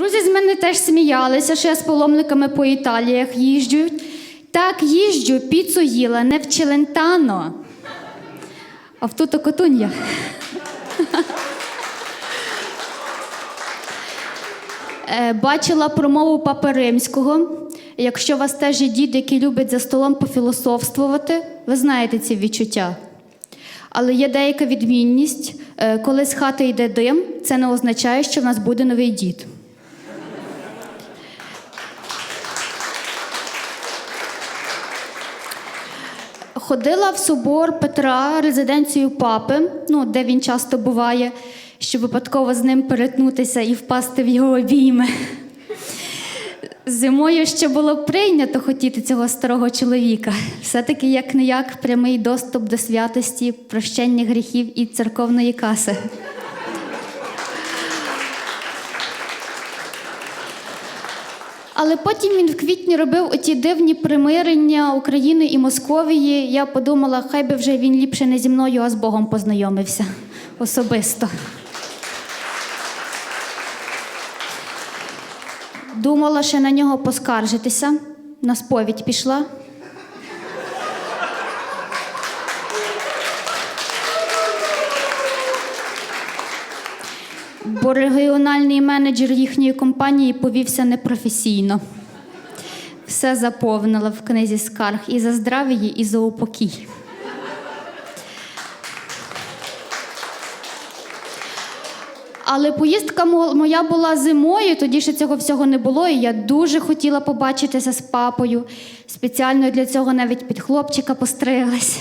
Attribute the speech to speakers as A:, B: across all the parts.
A: Друзі з мене теж сміялися, що я з паломниками по Італіях їжджу. Так їжджу, піцу їла не в Челентано, а в Туто Котунья. Е, Бачила промову Папи Римського. Якщо вас теж є дід, який любить за столом пофілософствувати, ви знаєте ці відчуття. Але є деяка відмінність. Е, Коли з хати йде дим, це не означає, що в нас буде новий дід. Ходила в собор Петра, резиденцію папи, ну, де він часто буває, щоб випадково з ним перетнутися і впасти в його обійми. Зимою ще було прийнято хотіти цього старого чоловіка. Все-таки як не як прямий доступ до святості, прощення гріхів і церковної каси. Але потім він в квітні робив оті дивні примирення України і Московії. Я подумала, хай би вже він ліпше не зі мною, а з Богом познайомився особисто. Думала ще на нього поскаржитися. На сповідь пішла. Бо регіональний менеджер їхньої компанії повівся непрофесійно. Все заповнила в книзі скарг і за здрав'я, і за упокій. Але поїздка моя була зимою, тоді ще цього всього не було, і я дуже хотіла побачитися з папою. Спеціально для цього навіть під хлопчика постриглась.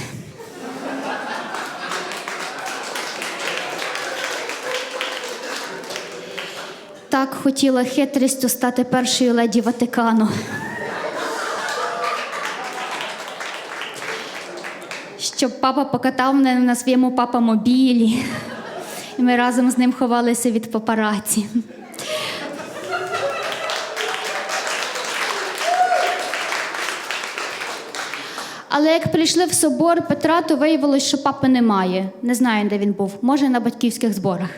A: Так хотіла хитрістю стати першою леді Ватикану. Щоб папа покатав мене на своєму папа-мобілі. І ми разом з ним ховалися від папараці. Але як прийшли в собор Петра, то виявилось, що папи немає. Не знаю, де він був. Може, на батьківських зборах.